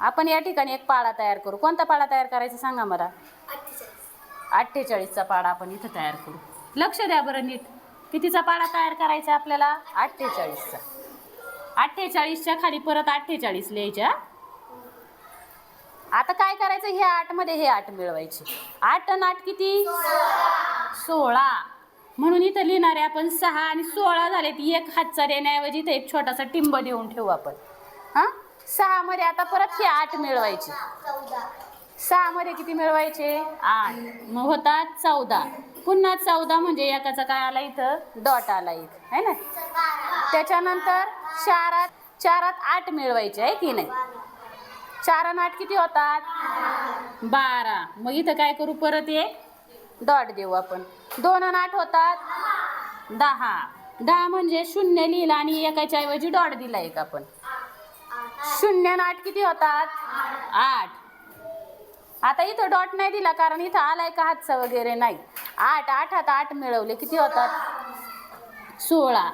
आपण या ठिकाणी एक पाडा तयार करू. कोणता पाडा तयार करायचा सांगा मला? अठ्ठेचाळीसचा पाडा आपण इथं तयार करू. लक्ष द्या बरं नीट. कितीचा पाडा तयार करायचा आपल्याला? अठ्ठेचाळीसचा. अठ्ठेचाळीसच्या खाली परत अठ्ठेचाळीस लिहायच्या. आता काय करायचं? हे आठमध्ये हे आठ मिळवायचे. आठ आणि आठ किती? सोळा. म्हणून इथं लिहिणारे आपण सहा आणि सोळा झाले एक हातचा देण्याऐवजी इथं एक छोटासा टिंब देऊन ठेवू आपण. सहा सहामध्ये आता परत हे आठ मिळवायचे. सहामध्ये किती मिळवायचे? आठ. मग होतात चौदा. पुन्हा चौदा म्हणजे एकाचा काय आला इथं? डॉट आला इथं. है ना? त्याच्यानंतर चारात चारात आठ मिळवायचे आहे की नाही? चार आणि आठ किती होतात? बारा. मग इथं काय करू परत एक डॉट देऊ आपण. दोन आणि आठ होतात? दहा. दहा म्हणजे शून्य लिहिलं आणि एकाच्या ऐवजी डॉट दिला एक आपण. शून्य आणि आठ किती होतात? आठ. आता इथं डॉट नाही दिला कारण इथं आलाय का हातचा वगैरे नाही. आठ आठ हात आठ मिळवले. किती होतात? सोळा.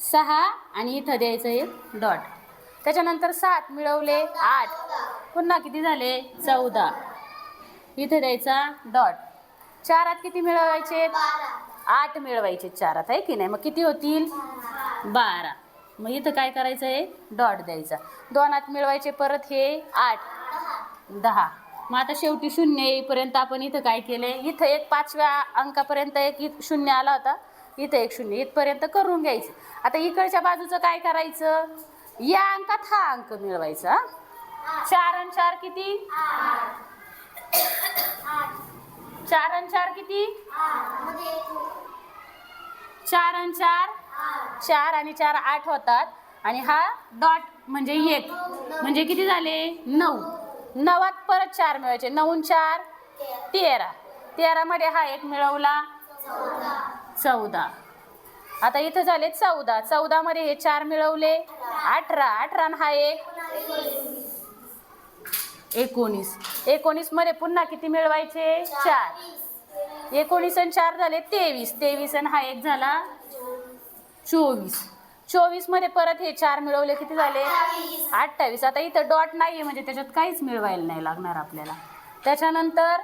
सहा आणि इथं द्यायचं हे डॉट त्याच्यानंतर सात मिळवले आठ. पुन्हा किती झाले? चौदा. इथं द्यायचा डॉट चारात किती मिळवायचे? आठ मिळवायचे चारात आहे की नाही? मग किती होतील? बारा. मग इथं काय करायचं आहे डॉट द्यायचा. दोनात मिळवायचे परत हे आठ. दहा. मग आता शेवटी शून्य येईपर्यंत आपण इथं काय केलंय? इथं एक पाचव्या अंकापर्यंत एक इथं शून्य आला होता. इथं एक शून्य. इथपर्यंत करून घ्यायचं. आता इकडच्या बाजूचं काय करायचं? या अंकात हा अंक मिळवायचा. चार आणि चार किती? चार आणि चार किती? चार आणि चार? चार आणि चार आठ होतात. आणि हा डॉट म्हणजे एक. म्हणजे किती झाले? नऊ. नवात परत चार मिळवायचे. नऊन चार तेरा. तेरामध्ये हा एक मिळवला. चौदा. आता इथं झाले चौदा. चौदामध्ये हे चार मिळवले. अठरा. अठरा आणि हा एक. एकोणीस. एकोणीसमध्ये पुन्हा किती मिळवायचे? चार. एकोणीस आणि चार झाले तेवीस. तेवीस आणि हा एक झाला चोवीस. चोवीसमध्ये परत हे चार मिळवले किती झाले? अठ्ठावीस. आता इथं डॉट नाहीये म्हणजे त्याच्यात काहीच मिळवायला नाही लागणार आपल्याला. त्याच्यानंतर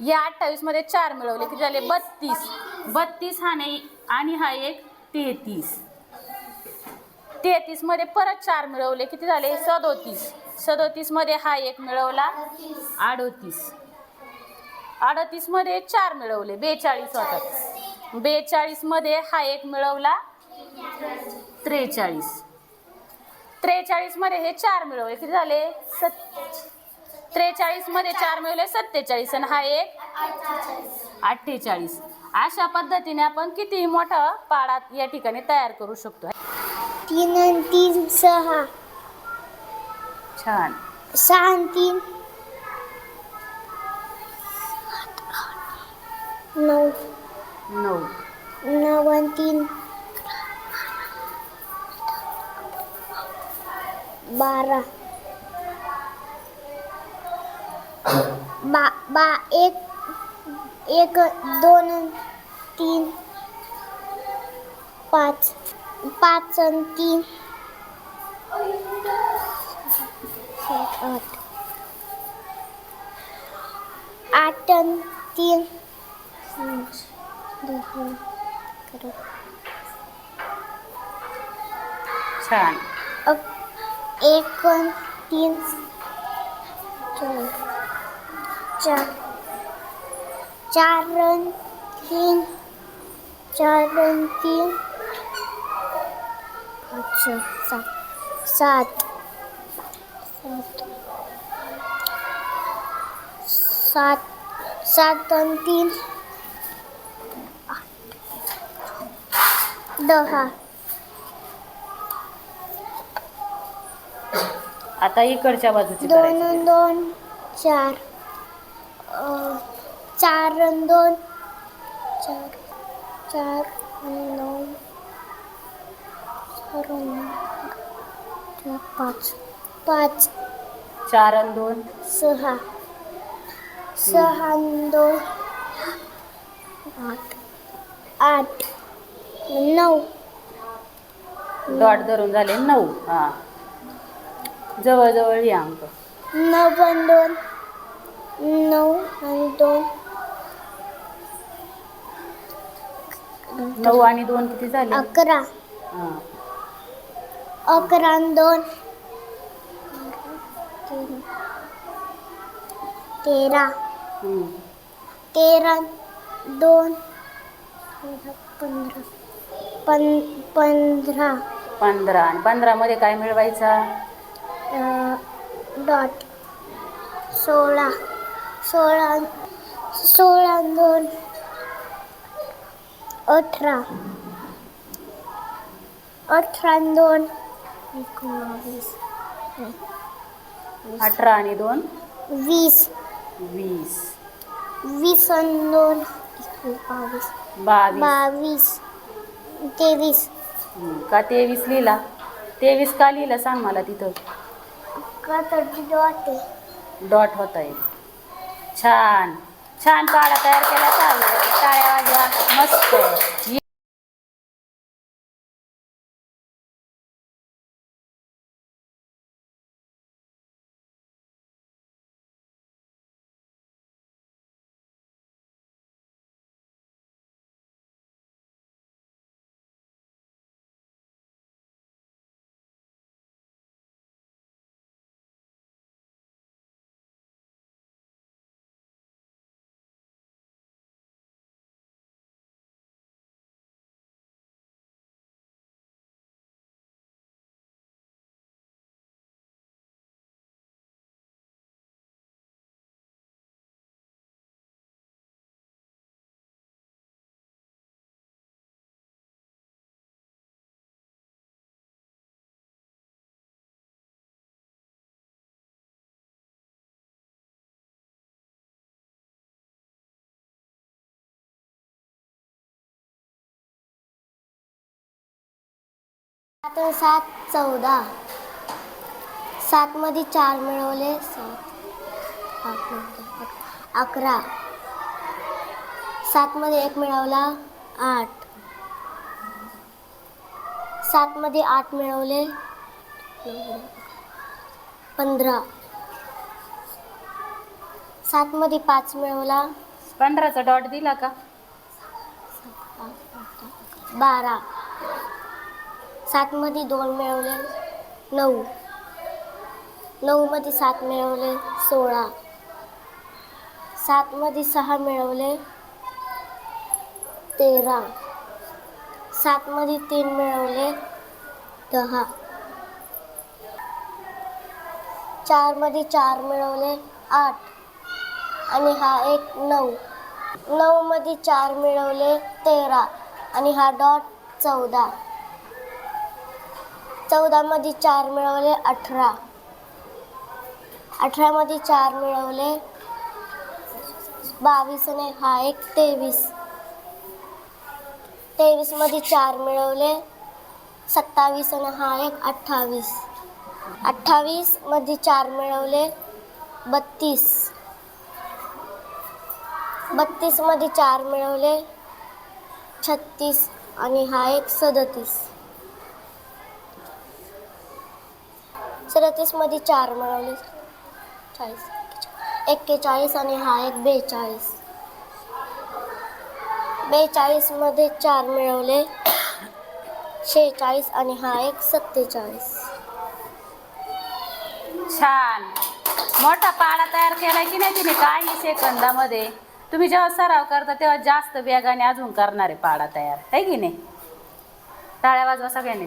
या अठ्ठावीसमध्ये चार मिळवले किती झाले? बत्तीस. बत्तीस हा नाही आणि हा एक तेहतीस. तेहतीसमध्ये परत चार मिळवले किती झाले? सदोतीस. सदोतीसमध्ये हा एक मिळवला अडोतीस. अडतीसमध्ये चार मिळवले बेचाळीस होतात. बेचाळीसमध्ये हा एक मिळवला. त्रेचाळीस. त्रेचाळीसमध्ये हे चार मिळवले. किती झाले? सत त्रेचाळीसमध्ये चार मिळवले सत्तेचाळीस. आणि हा एक अठ्ठेचाळीस. अशा पद्धतीने आपण किती मोठा पाडा या ठिकाणी तयार करू शकतो तीन आणि तीन सहा. छान. सहा तीन. नऊ. नऊ. नऊ आणि तीन. बारा. बा बा एक एक दोन तीन पाच पाच आणि तीन. आठ. आठ आणि तीन. दहा, छान. अक- एक तीन चार. चार. चार आणि तीन. चार आणि तीन. पाच सात. सात. सात. सात सात आणि तीन. दहा. आता इकडच्या बाजूची दोन करायची. दोन चार. अं, चार दोन. चार चार दोन चार दोन, चार, पाच. पाच. चार आणि दोन. सहा. सहा दोन. आठ. आठ. नऊ. डॉट धरून झाले नऊ. हा. जवळजवळ हे अंक. नऊ पण दोन. नऊ आणि दोन. नऊ आणि दोन किती झाले? अकरा. हां. अकरा आणि दोन. तेरा. हम्म. तेरा दोन. पंधरा. पं पंधरा. पंधरा. आणि पंधरामध्ये काय मिळवायचा? डॉट सोळा. सोळा सोळा दोन. अठरा. अठरा दोन. एकोणावीस. अठरा आणि दोन? वीस. वीस. वीस आणि दोन. बावीस. बावीस. तेवीस. का तेवीस लिहिला? तेवीस का लिहिला सांग मला तिथं? का तर डॉट आहे. डॉट होता येईल छान. छान पाडा तयार केला चालू आता सात चौदा. सातमध्ये चार मिळवले सात. अकरा. सातमध्ये एक मिळवला आठ. सातमध्ये आठ मिळवले पंधरा. सातमध्ये पाच मिळवला पंधराचा डॉट दिला का? बारा. सातमध्ये दोन मिळवले नऊ. नऊमध्ये सात मिळवले सोळा. सातमध्ये सहा मिळवले तेरा. सातमध्ये तीन मिळवले दहा. चारमध्ये चार मिळवले आठ. आणि हा एक नऊ. नऊमध्ये चार मिळवले तेरा. आणि हा डॉट चौदा. चौदामध्ये चार मिळवले अठरा. अठरामध्ये चार मिळवले बावीस आणि हा एक तेवीस. तेवीसमध्ये चार मिळवले सत्तावीस आणि हा एक अठ्ठावीस. अठ्ठावीसमध्ये चार मिळवले बत्तीस. बत्तीसमध्ये चार मिळवले छत्तीस आणि हा एक सदतीस. सदतीसमध्ये चार मिळवले. चाळीस एक्केचाळीस. आणि हा एक बेचाळीस. बेचाळीसमध्ये चार मिळवले. शेहेचाळीस आणि हा एक सत्तेचाळीस. छान. मोठा पाडा तयार केला की नाही तिने काही सेकंदामध्ये. तुम्ही जेव्हा सराव करता तेव्हा जास्त वेगाने अजून करणारे आहे पाडा तयार. आहे की नाही? टाळ्या वाजवा सगळ्यांनी.